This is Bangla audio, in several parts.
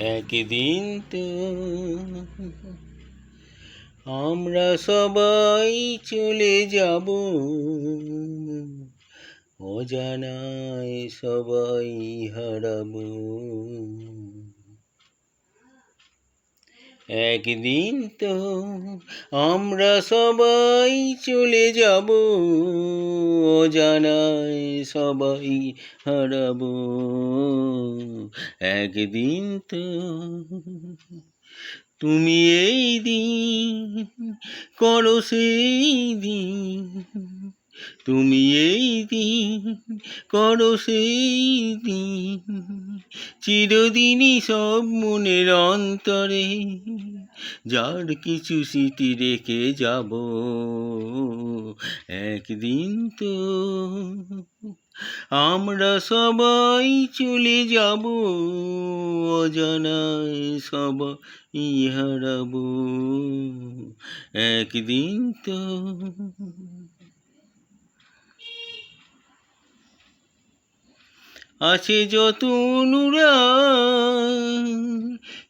একদিন তো আমরা সবাই চলে যাব। অজানায় সবাই হারাব। একদিন তো আমরা সবাই চলে যাব। অজানায় সবাই হারাবো। একদিন তো তুমি এই দিন করো সেই দিন। তুমি এই দিন করো সেই দিন। চিরদিনই সব মনের অন্তরে যার কিছু স্মৃতি রেখে যাব। একদিন তো আমরা সবাই চলে যাব অজানায় সবাই হারাবো। একদিন তো আছে যত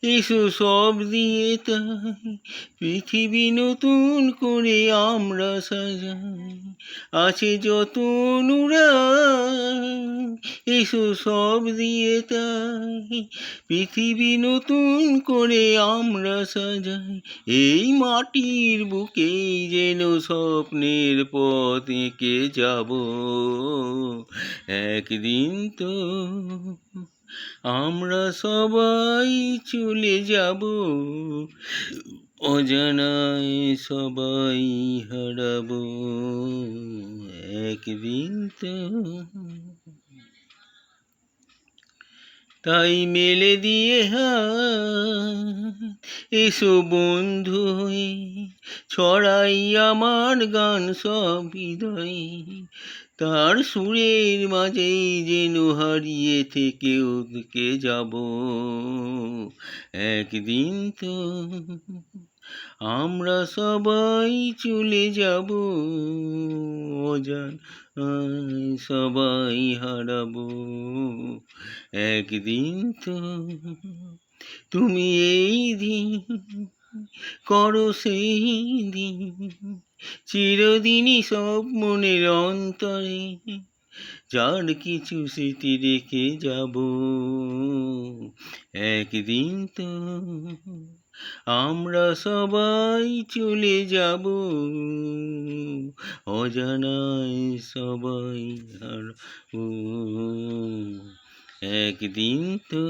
এসো সব দিয়ে তাই পৃথিবী নতুন করে আমরা সাজাই। আছে যত এসো সব দিয়ে তাই পৃথিবী নতুন করে আমরা সাজাই। এই মাটির বুকে যেন স্বপ্নের পথ এঁকে যাব। একদিন তো আমরা সবাই চলে যাব। অজানায় সবাই হারাবো। একদিন তো তাই মেলে দিয়ে এসো বন্ধু ছড়াই আমার গান সব হৃদয়ে। তার সুরের মাঝেই যেন হারিয়ে থেকে ওদিকে যাব। একদিন তো আমরা সবাই চলে যাব অজান সবাই হারাবো। একদিন তো তুমি এই দিন করো সেই দিন চিরদিনই সব মনের অন্তরে, যার কিছু স্মৃতি রেখে যাব। একদিন তো আমরা সবাই চলে যাব। অজানায় সবাই হারাবো। একদিন তো